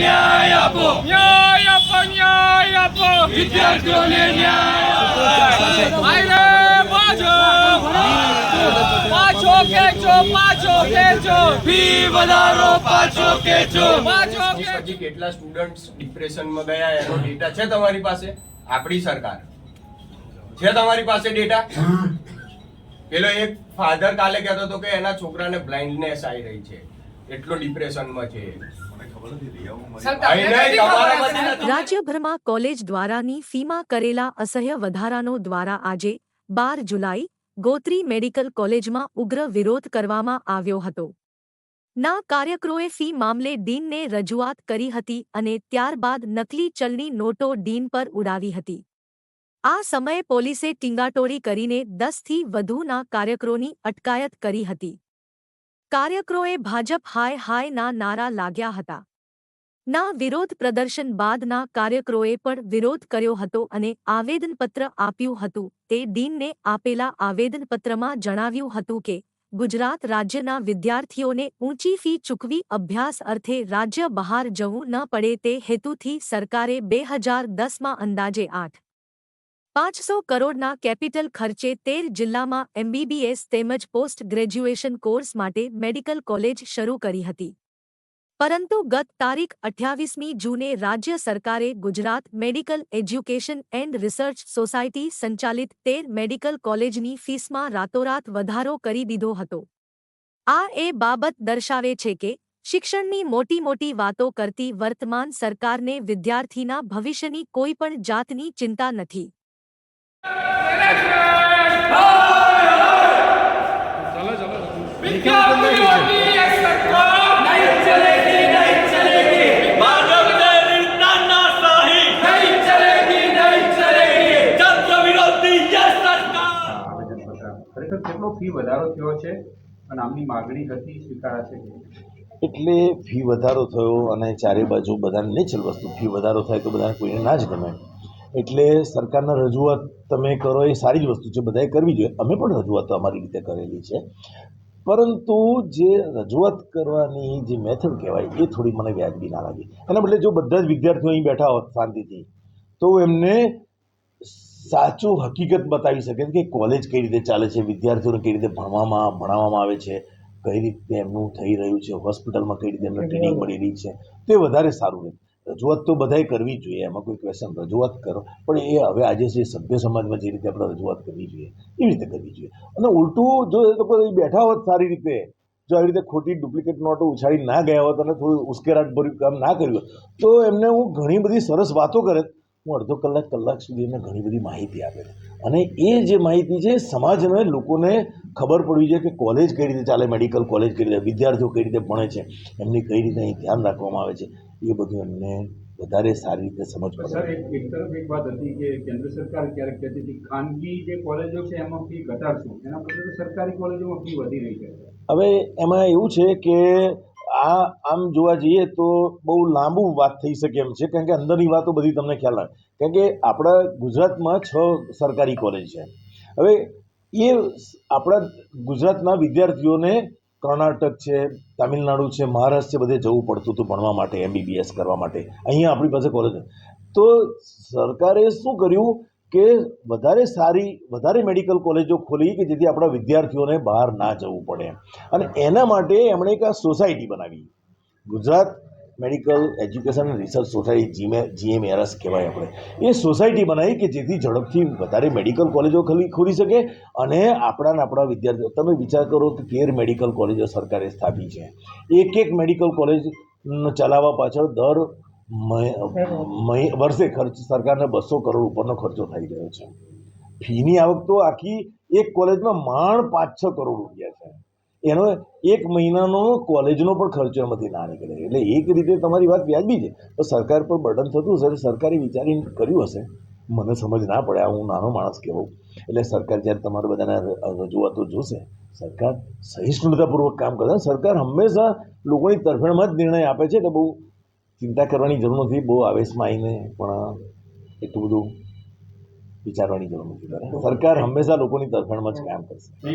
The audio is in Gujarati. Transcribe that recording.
ન્યાય આપો. ન્યાય આપો ન્યાય આપો. વિદ્યાર્થીઓને ન્યાય આપો. આયરે બાજો પાછો. ખેંચો પાછો ખેંચો. ફી વધારો પાછો ખેંચો. પાછો વીસ કેટલા સ્ટુડન્ટ્સ ડિપ્રેશનમાં ગયા એનો ડેટા છે તમારી પાસે? આપણી સરકાર. છે તમારી પાસે ડેટા પેલો એક ફાધર કાલે કહેતો હતો કે એના છોકરાને બ્લાઇન્ડનેસ આવી રહી છે. એટલો ડિપ્રેશનમાં છે રાજ્યભરમાં કોલેજ દ્વારાની ફીમાં કરેલા અસહ્ય વધારાનો દ્વારા આજે બાર જુલાઈ ગોત્રી મેડિકલ કોલેજમાં ઉગ્ર વિરોધ કરવામાં આવ્યો હતો. ના કાર્યકરોએ ફી મામલે ડીનને રજૂઆત કરી હતી અને ત્યારબાદ નકલી ચલણી નોટો ડીન પર ઉડાવી હતી. આ સમયે પોલીસે ટીંગાટોળી કરીને દસથી વધુના કાર્યકરોની અટકાયત કરી હતી. કાર્યકરોએ ભાજપ હાય હાયના નારા લાગ્યા હતા. ના વિરોધ પ્રદર્શન બાદના કાર્યકરોએ પણ વિરોધ કર્યો હતો અને આવેદનપત્ર આપ્યું હતું. તે ડીનને આપેલા આવેદનપત્રમાં જણાવ્યું હતું કે, ગુજરાત રાજ્યના વિદ્યાર્થીઓને ઊંચી ફી ચૂકવી અભ્યાસ અર્થે રાજ્ય બહાર જવું ન પડે તે હેતુથી સરકારે બે હજાર દસમાં અંદાજે આઠ પાંચસો કરોડના કેપિટલ ખર્ચે તેર જિલ્લામાં એમબીબીએસ તેમજ પોસ્ટ ગ્રેજ્યુએશન કોર્સ માટે મેડિકલ કોલેજ શરૂ કરી હતી. પરંતુ ગત તારીખ અઠ્યાવીસમી જૂને રાજ્ય સરકારે Gujarat medical education and research society સંચાલિત તેર મેડિકલ કોલેજની ફીસમાં રાતોરાત વધારો કરી દીધો હતો. આ એ બાબત દર્શાવે છે કે શિક્ષણની મોટી મોટી વાતો કરતી વર્તમાન સરકારને વિદ્યાર્થીના ભવિષ્યની કોઈ પણ જાતની ચિંતા નથી. વિદ્યાર્થીઓની એ ખરેખર કેટલો ફી વધારો થયો છે અને આમની માગણી હતી સ્વીકારાશે એટલે ફી વધારો થયો અને ચારે બાજુ બધાને નેચરલ વસ્તુ ફી વધારો થાય તો બધાને કોઈને ના જ ગમે. એટલે સરકારના રજૂઆત તમે કરો એ સારી જ વસ્તુ છે, બધાએ કરવી જોઈએ. અમે પણ રજૂઆત અમારી રીતે કરેલી છે. પરંતુ જે રજૂઆત કરવાની જે મેથડ કહેવાય એ થોડી મને વ્યાજબી ના લાગી. એના બદલે જો બધા જ વિદ્યાર્થીઓ અહીં બેઠા હોત શાંતિથી, તો એમને સાચું હકીકત બતાવી શકે કે કોલેજ કઈ રીતે ચાલે છે વિદ્યાર્થીઓને કઈ રીતે ભણવામાં ભણાવવામાં આવે છે કઈ રીતે એમનું થઈ રહ્યું છે હોસ્પિટલમાં કઈ રીતે એમને ટ્રેનિંગ મળી રહી છે તે વધારે સારું રહે. રજૂઆત તો બધાએ કરવી જોઈએ એમાં કોઈ ક્વેશ્ચન રજૂઆત કરો પણ એ હવે આજે જે સભ્ય સમાજમાં જે રીતે આપણે રજૂઆત કરવી જોઈએ એવી રીતે કરવી જોઈએ. અને ઉલટું જો એ લોકો બેઠા હોત સારી રીતે જો આવી રીતે ખોટી ડુપ્લિકેટ નોટો ઉછાળી ના ગયા હોત અને થોડું ઉશ્કેરાટ ભર્યું કામ ના કર્યું તો એમને હું ઘણી બધી સરસ વાતો કરે હું અડધો કલાક કલાક સુધી એમને ઘણી બધી માહિતી આપે અને એ જે માહિતી છે સમાજને લોકોને ખબર પડવી જોઈએ કે કોલેજ કઈ રીતે ચાલે મેડિકલ કોલેજ કઈ રીતે વિદ્યાર્થીઓ કઈ રીતે ભણે છે એમની કઈ રીતે અહીં ધ્યાન રાખવામાં આવે છે એ બધું એમને વધારે સારી રીતે સમજ પડે. સર એક તરફ એક વાત હતી કે કેન્દ્ર સરકાર ક્યારેક કહેતી હતી ખાનગી જે કોલેજો છે એમાં ફી ઘટાડશું. એના બદલે સરકારી કોલેજોમાં ફી વધી રહી છે. હવે એમાં એવું છે કે આ આમ જોવા જઈએ તો બહુ લાંબુ વાત થઈ શકે એમ છે, કારણ કે અંદરની વાતો બધી તમને ખ્યાલ આવે. કારણ કે આપણા ગુજરાતમાં છ સરકારી કોલેજ છે. હવે એ આપણા ગુજરાતના વિદ્યાર્થીઓને કર્ણાટક છે, તામિલનાડુ છે, મહારાષ્ટ્ર છે, બધે જવું પડતું હતું ભણવા માટે એમબીબીએસ કરવા માટે. અહીંયા આપણી પાસે કોલેજ તો સરકારે શું કર્યું? કે વધારે સારી, વધારે મેડિકલ કોલેજો ખોલી કે જેથી આપણા વિદ્યાર્થીઓને બહાર ના જવું પડે. અને એના માટે એમણે એક આ સોસાયટી બનાવી. Gujarat medical education and research society જીમે GMERS કહેવાય આપણે. એ સોસાયટી બનાવી કે જેથી ઝડપથી વધારે મેડિકલ કોલેજો ખોલી ખોલી શકે અને આપણાને આપણા વિદ્યાર્થીઓ, તમે વિચાર કરો કે તેર મેડિકલ કોલેજો સરકારે સ્થાપી છે. એક એક મેડિકલ કોલેજ ચલાવવા પાછળ દર વર્ષે ખર્ચ, સરકારને બસો કરોડ ઉપરનો ખર્ચો થઈ રહ્યો છે. ફીની આવક તો આખી એક કોલેજમાં માંડ પાંચ છ કરોડ રૂપિયા છે. એનો એક મહિનાનો કોલેજનો પણ ખર્ચો એમાંથી ના નીકળે. એટલે એક રીતે તમારી વાત વ્યાજબી છે. તો સરકાર પર બર્ડન થતું હશે, સરકારે વિચારીને કર્યું હશે. મને સમજ ના પડે હું નાનો માણસ કહેવું એટલે સરકાર જ્યારે તમારે બધાના રજૂઆતો જોશે, સરકાર સહિષ્ણુતાપૂર્વક કામ કરે સરકાર હંમેશા લોકોની તરફેણમાં જ નિર્ણય આપે છે કે બહુ ચિંતા કરવાની જરૂર નથી, બહુ આવેશમાં આવીને પણ એટલું બધું વિચારવાની જરૂર નથી. સરકાર હંમેશા લોકોની તરફેણમાં જ કામ કરશે.